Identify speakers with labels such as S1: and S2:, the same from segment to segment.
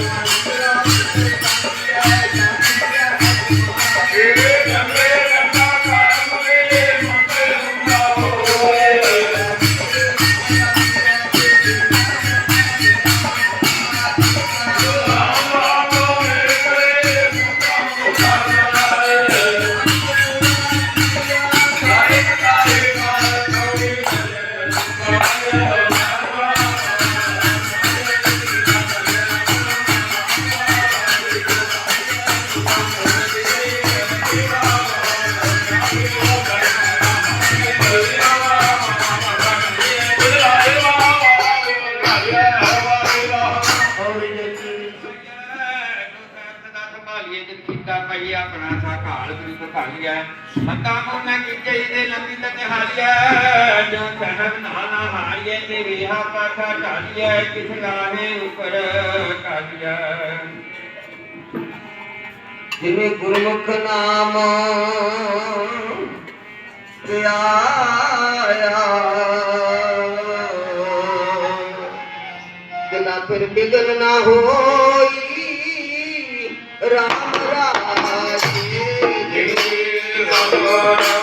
S1: Thank you. ਆਪਣਾ ਸਾ ਘਾਲ ਗੁਰੂ ਘਾਲਿਆ ਮਤਾ ਕੋ ਮੈਂ ਕਿਤੇ ਲੰਬੀ ਤੱਕ ਹਾਲਿਆ ਜੋ ਸਹਬ ਨਾ ਹਾਰਿਏ ਤੇ ਵੇਹਾ ਪਾਠਾ ਢਾਲਿਆ ਕਿਸ ਲਾਹੇ ਉਪਰ ਕਾਲਿਆ
S2: ਜਿਵੇਂ ਗੁਰਮੁਖ ਨਾਮ ਧਿਆਇਆ ਕਿਨਾ ਫਿਰ ਬਿਗਨ ਨਾ ਹੋਈ, ਰਾਮ ਸਤਿਗੁਰੂ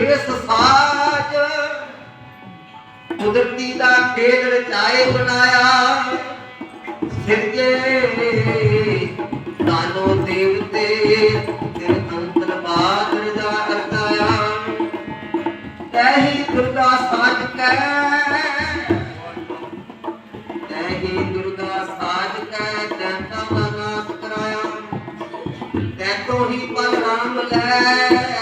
S2: ਵਿਸ਼ਨੂੰ ਸਾਜ ਕੁਦਰਤੀ ਦਾ ਖੇਡ ਰਚਾਏ ਬਣਾਇਆ। ਸਿਰਜੇ ਦਾਨੋ ਦੇਵਤੇ ਤਿਨ ਅੰਤਰ ਬਾਦ ਰਜਾ ਅਰਦਾਇਆ। ਤੈਹੀ ਦੁਰਗਾ ਸਾਜ ਕੈ ਤੈਹੀ ਦੁਰਗਾ ਸਾਜ ਕੈ ਜਨਤਾ ਨਾਸ ਕਰਾਇਆ। ਤੈ ਹੀ ਬਲਰਾਮ ਲੈ।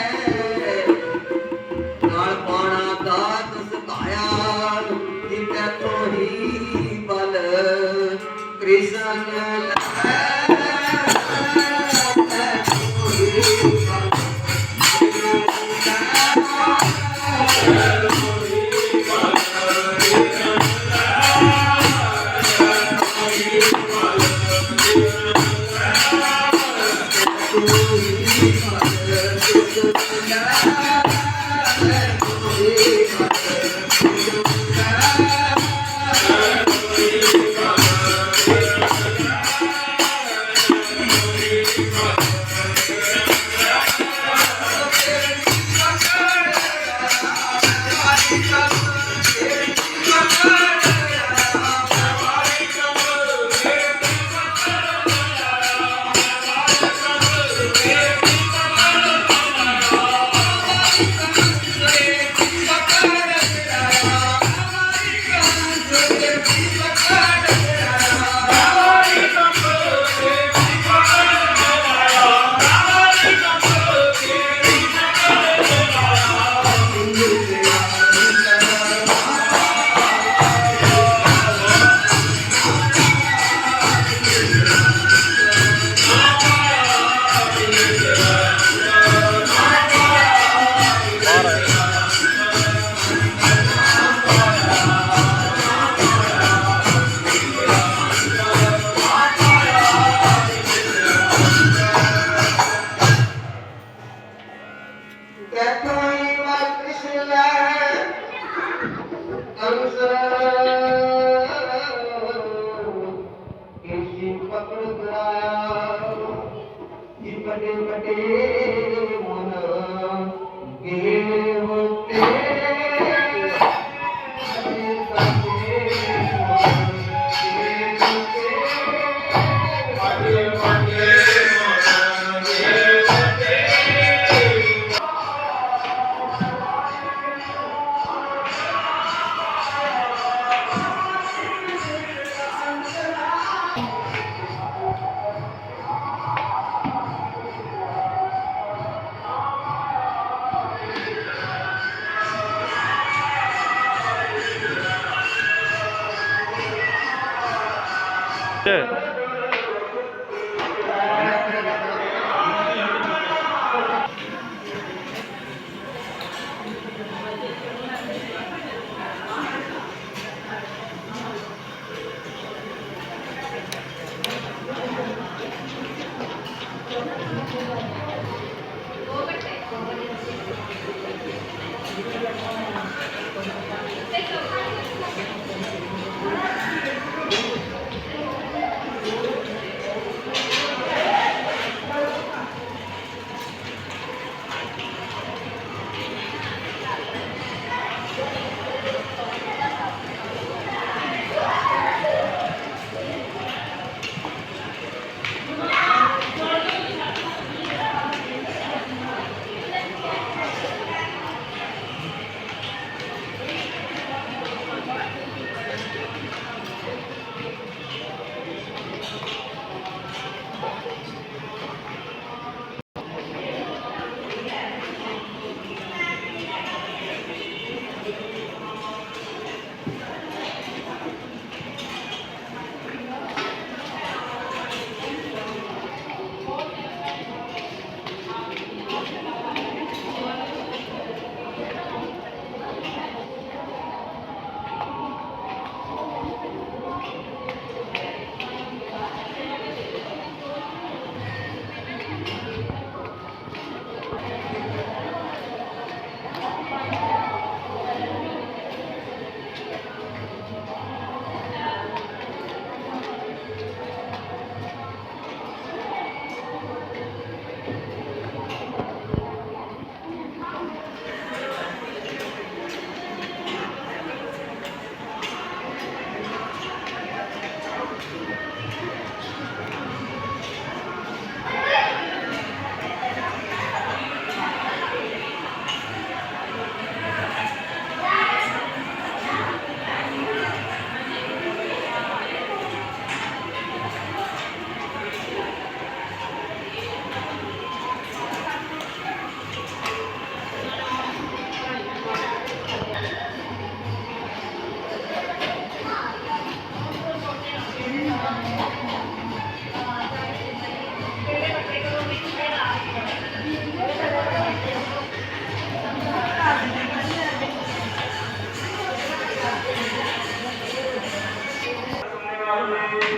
S2: Thank
S3: you.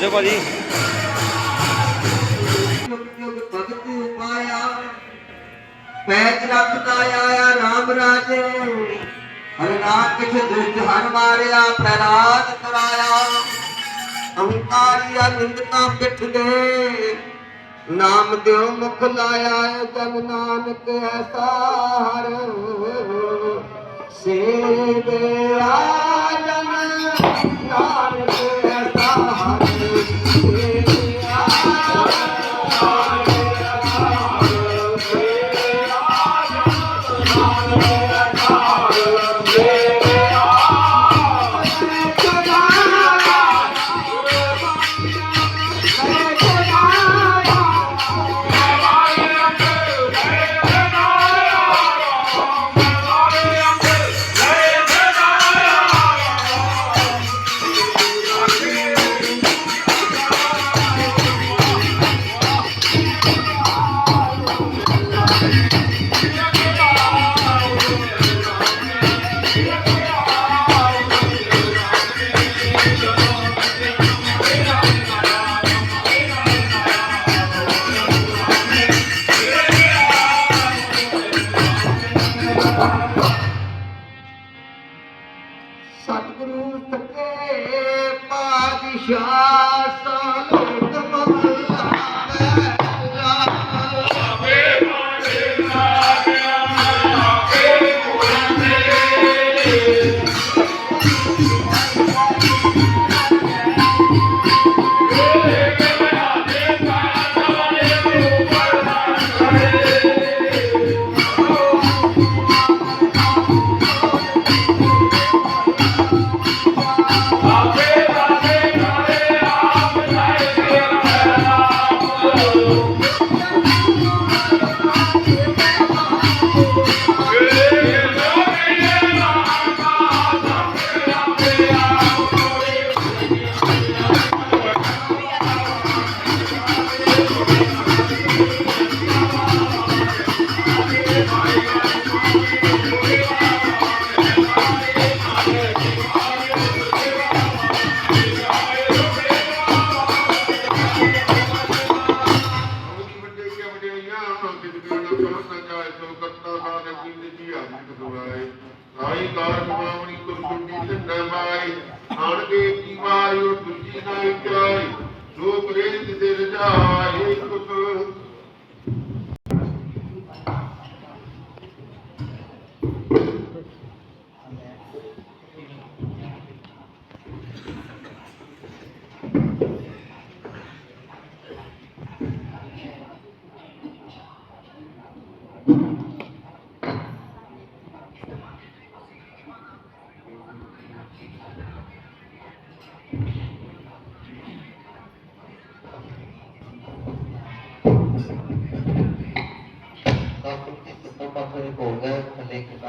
S3: ਜਾਓ ਭਾਜੀ।
S2: ਜੁਗ ਉਪਾਇਆ ਪੈਜ ਰੱਖਦਾ ਆਇਆ ਰਾਮ ਰਾਜ। ਹਰ ਕਿਛ ਦੁਸ਼ਟ ਹਰ ਮਾਰਿਆ ਪ੍ਰਰਾਜ ਕਰਾਇਆ ਅਹੰਕਾਰੀਆ ਨਿੰਦਤਾ ਪਿੱਠ ਦੇ ਨਾਮ ਦਿਓ ਮੁਖ ਲਾਇਆ ਜਨ ਨਾਨਕ ਐਸਾ ਹਰ। ਸੇਵਿਆ ਜਨ ਨਾਨਕ।
S4: ਢੰਡਾ ਮਾਈ ਆਣ ਕੇ ਕੀ ਮਾਰੀ, ਉਹ ਦੂਜੀ ਨਾ ਇਕਾਈ ਲੋਕ ਰੇਤ ਦੇ ਰਜਾਏ ਕੁਤ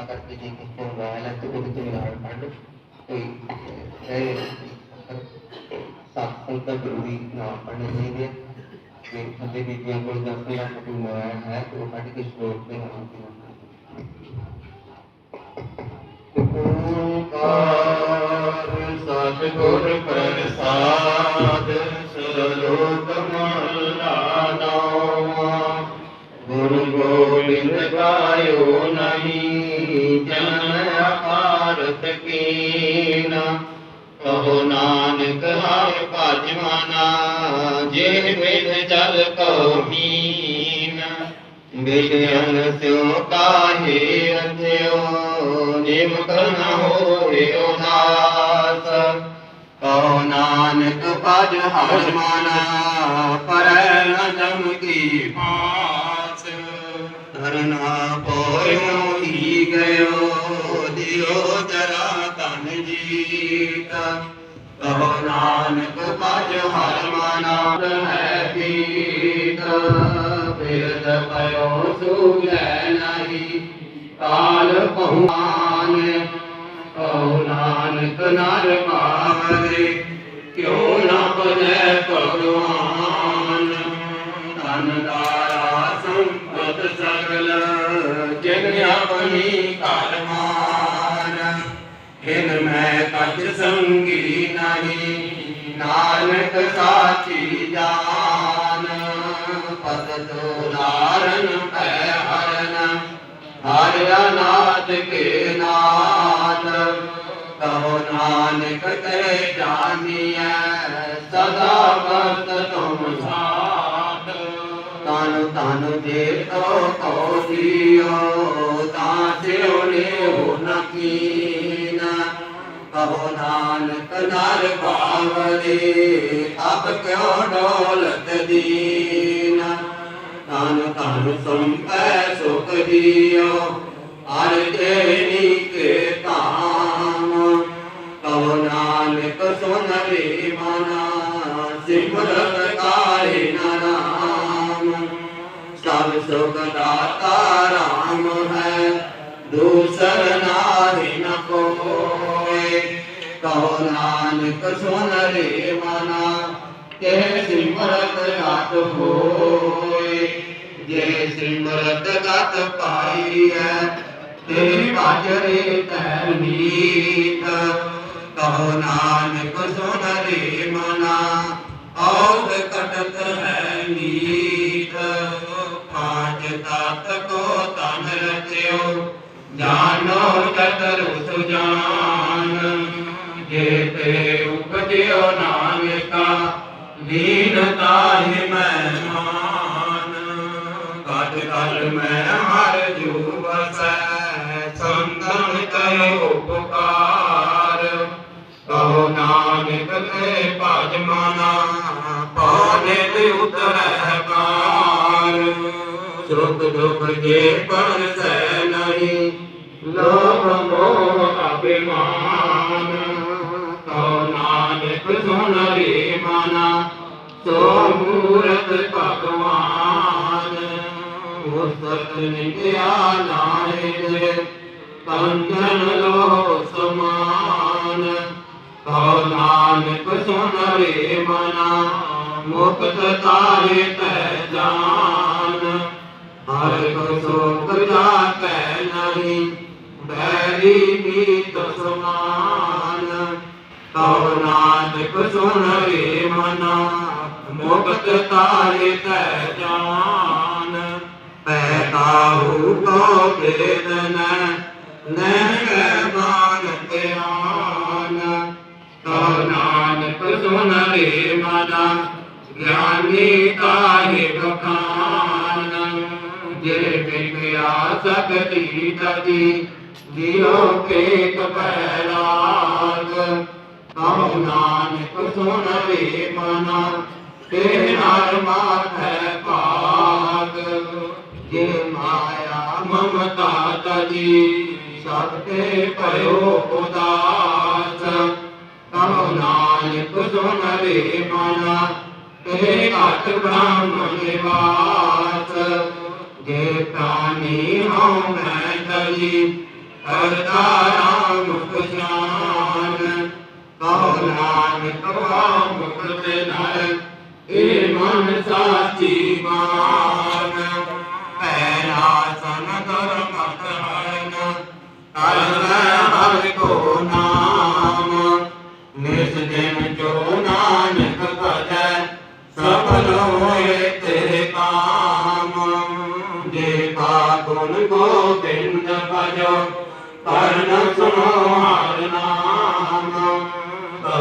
S2: ਥੱਲੇ ਕਿਰਪਾ ਕਰਕੇ ਜੇ ਕਿਸੇ ਨੂੰ ਮੋਬਾਈਲ ਹੈ ਤੇ ਉਹਦੇ ਤੋਂ ਇਲਾਜ ਕੱਢ ਕੋਈ ਹੈ ਸਾਫ਼ ਸੰਤ ਜ਼ਰੂਰੀ ਨਾ ਪੜਨੇ ਚਾਹੀਦੇ ਕਿ ਥੱਲੇ ਵੀ ਜੇ ਕੋਈ ਦਸ ਲੱਖ ਕੋਈ ਮੋਬਾਈਲ ਹੈ ਤੇ ਉਹ ਕੱਢ ਕੇ ਸਟੋਰ ਤੇ ਹੋਣਾ ਓੰਕਾਰ ਸਤਿਗੁਰ ਪ੍ਰਸਾਦ। ਮਨਾ ਜਲ ਕੋ ਮੀਨ ਬਿਦਨ ਸਿਓ ਕਾਹੇ ਰਥਿਓ ਨਿਮਕ ਨ ਹੋਏ ਉਦਾਸ ਕਹੋ ਨਾਨਕ ਭਜ ਹਰ ਮਨਾ, ਪਰੈ ਨ ਜਮ ਕੀ ਪਾਸ। ਧਰਨਾ ਪੋਇਓ ਹੀ ਗਇਓ, ਦਿਓ ਜਰਾ ਤਨ ਜੀਤ। ਕਹੋ ਨਾਨਕ ਭਜ ਹਰ ਮਨਾ ਹੈ ਪੀਤ ਬਿਰਦ ਪਇਓ ਸੁਗੈ ਨਹੀਂ, ਕਾਲ ਪਹੁਆਨ ਕਹੋ ਨਾਨਕ ਨਰ ਮਾਰੇ ਕਿਉ ਨਾ ਬਨੈ ਭਗਵਾਨ। ਧਨ ਦਾਰਾ ਸੰਪਤ ਸਗਲ, ਜਿਨ ਆਪਣੀ ਘਰ ਹਿਨ ਮੈਂ ਕਛ ਸੰਗੀ ਨਹੀਂ ਨਾਨਕ ਸਾਚੀ ਜਾਨ ਪਦ ਤੋਲਾਰਨ ਪੈ ਹਰਨ ਹਰਿਆ ਨਾਥ ਕੇ ਨਾਥ। ਕਹੋ ਨਾਨਕ ਤੇ ਜਾਣੀਐ ਸਦਾ ਵਰਤ ਤੁਮ ਸਾਥ। ਤਨ ਤਨ ਜੇ ਤੋ ਕੋ ਦਿਓ, ਤਾਂ ਸਿਉ ਲਿਓ ਨਕੀਨ ਕਹੋ ਨਾਨਕ ਨਰ ਭਾਵਰੇ ਅਬ ਕਿਉ ਡੋਲਤ ਦੀਨ? ਤਨ ਤਨ ਸੰਪੈ ਸੁਖ ਦਿਓ ਹਰ ਦੇਨੀ ਕੇ ਧਾਮ। ਕਹੋ ਨਾਨਕ ਸੁਨ ਰੇ ਮਨਾ, ਸਿਮਰਤ ਕਾਰੇ ਨਾਮ ਸਭ ਸੁਖ ਦਾਤਾ ਰਾਮ ਹੈ ਨਾਨਕ ਸੁਨ ਰੇ ਮਨਾ ਤੇ ਸਿਮਰਤ ਗਤ ਹੋਏ। ਜੇ ਸਿਮਰਤ ਗਤ ਪਾਈ ਹੈ ਤੇ ਭਜਰੇ ਤੈ ਮੀਤ। ਕਹੋ ਨਾਨਕ ਸੁਨ ਰੇ ਮਨਾ ਔਦ ਕਟਕ ਹੈ ਨੀਤ ਪਾਜ ਤਤ ਕੋ ਤਨ ਰਚਿਓ, ਜਾਨੋ ਚਤੁਰ ਸੁਜਾਨ ਜੇ ਤੇ ਉਪਜਿਓ ਨਾਨਕਾ ਦੀਨ ਤਾਹਿ ਮੈਂ ਮਾਨ ਕਲ ਮੈਂ ਹਰ ਜੂ ਬਸੈ ਸੰਤਨ ਕੈ ਉਪਕਾਰ ਕਹੋ ਨਾਨਕ ਤੇ ਭਜ ਮਨਾ ਪਾਣੇ ਤੇ ਉਤਰੈ ਕਾਰ ਸੁਖ ਦੁਖ ਜੇ ਪਰ ਨਹੀਂ, ਲੋਭ ਮੋਹ ਅਭਿਮਾਨ। ਨਾਨਕ ਰੇ ਮਨਾ ਸੋ ਮੂਰਤ ਭਗਵਾਨ ਉਸਤ ਨਿਗਿਆ ਨਾਹਿ ਕੰਜਨ ਲੋ ਸਮਾਨ ਕਹੋ ਨਾਨਕ ਸੁਨ ਰੇ ਮਨਾ ਮੁਕਤ ਤਾਰੇ ਤੈ ਜਾਨ ਹਰ ਕੋ ਸੋਖ ਜਾਤੈ ਨਹੀਂ ਬੈਰੀ ਮੀਤ ਸਮਾਨ ਕਹੋ ਨਾਨਕ ਸੁਨ ਰੇ ਮਨਾ, ਮੁਕਤ ਤਾਰੇ ਤੈ ਜਾਨ। ਪੈ ਕਾਹੂ ਕੋ ਬੇਦਨ ਨਹਿ ਮਾਨ ਧਿਆਨ। ਕਹੋ ਨਾਨਕ ਸੁਨ ਰੇ ਮਨਾ, ਗਿਆਨੀ ਕਾਹੇ ਬਖਾਨ। ਜੇ ਬਿਗਿਆ ਸਕਤੀ ਤਜੀ ਜਿਉ ਕੇ ਕਪੈਲਾਗ ਕਹੋ ਨਾਨਕ ਸੁਨ ਰੇ ਮਨਾ, ਤੇ ਹਰ ਮਾਥੈ ਭਾਗ। ਜੇ ਮਾਇਆ ਮਮਤਾ ਤਜੀ ਸਭ ਤੇ ਭਇਓ ਉਦਾਸ। ਕਹੋ ਨਾਨਕ ਸੁਨ ਰੇ ਮਨਾ, ਤੇ ਘਟ ਬ੍ਰਹਮ ਨਿਵਾਸ। ਜੇ ਪ੍ਰਾਨੀ ਹਉ ਮੈਂ ਤਜੀ ਕਰਤਾ ਰਾਮ ਪਛਾਨ ਕਹੋ ਨਾਨਕ ਵਾਹ ਮੁਕਤ ਨਾਲ ਇਹ ਮਨ ਸਾਚੀ ਮਾਨ ਪੈਰਾ ਸਨ ਧਰਮ ਹਰਨ ਕਰੈ ਹਰਿ ਕੋ ਨਾਮ ਨਿਸ ਦਿਨ ਜੋ ਨਾਨਕ ਭਜੈ ਸਫਲ ਹੋਏ ਤੇਰੇ ਕਾਮ ਜੇ ਕਾ ਗੁਣ ਗੋਬਿੰਦ ਭਜੋ ਕਰਨ ਸੁਨੋ ਹਰ ਨਾਮ।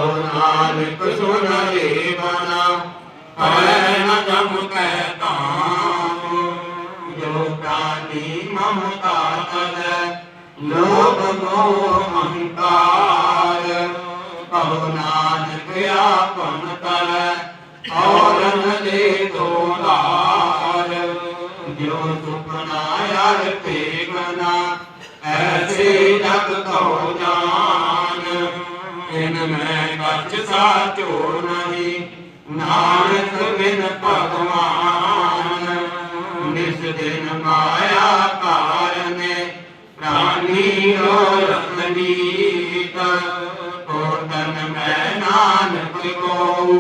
S2: ਕਹੋ ਨਾਨਕ ਸੁਨ ਰੇ ਮਨਾ ਹੈ ਨ ਜਮ ਕੈ ਤਾਮ ਜੋ ਪ੍ਰਾਨੀ ਮਮਤਾ ਤਜੈ ਲੋਭ ਮੋਹ ਅਹੰਕਾਰ ਕਹੋ ਨਾਨਕ ਆਪਨ ਕਰੈ ਔਰ ਨ ਦੇ ਦੋਲਾਰ ਜੋ ਸੁਪਨਾ ਯਾਰ ਪੇਗਨਾ ਐਸੇ ਜਗ ਕਹੋ ਜਾਨ ਕੱਚ ਨਹੀਂ। ਨਾਨਕ ਬਿਨ ਭਗਵਾਨ, ਨਿਸ ਦਿਨ ਮਾਇਆ ਕਾਰਨੇ ਪ੍ਰਾਨੀ ਰੋਰਤ ਨੀਤ ਕੋਟਨ ਮੈਂ ਨਾਨਕ ਕੋ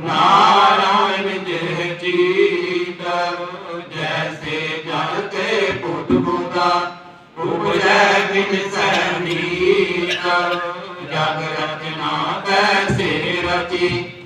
S2: ਨਾਰਾਇਣ ਜੇ ਚੀਤ, ਜੈਸੇ ਜਲ ਤੇ ਪੁੱਤ ਬੁਦਾ ਉਪਜੈ ਬਿਨ ਸੈਨੀਤ ਜਗ ਰਚਨਾ ਕੈਸੇ ਰਚ ਜੀ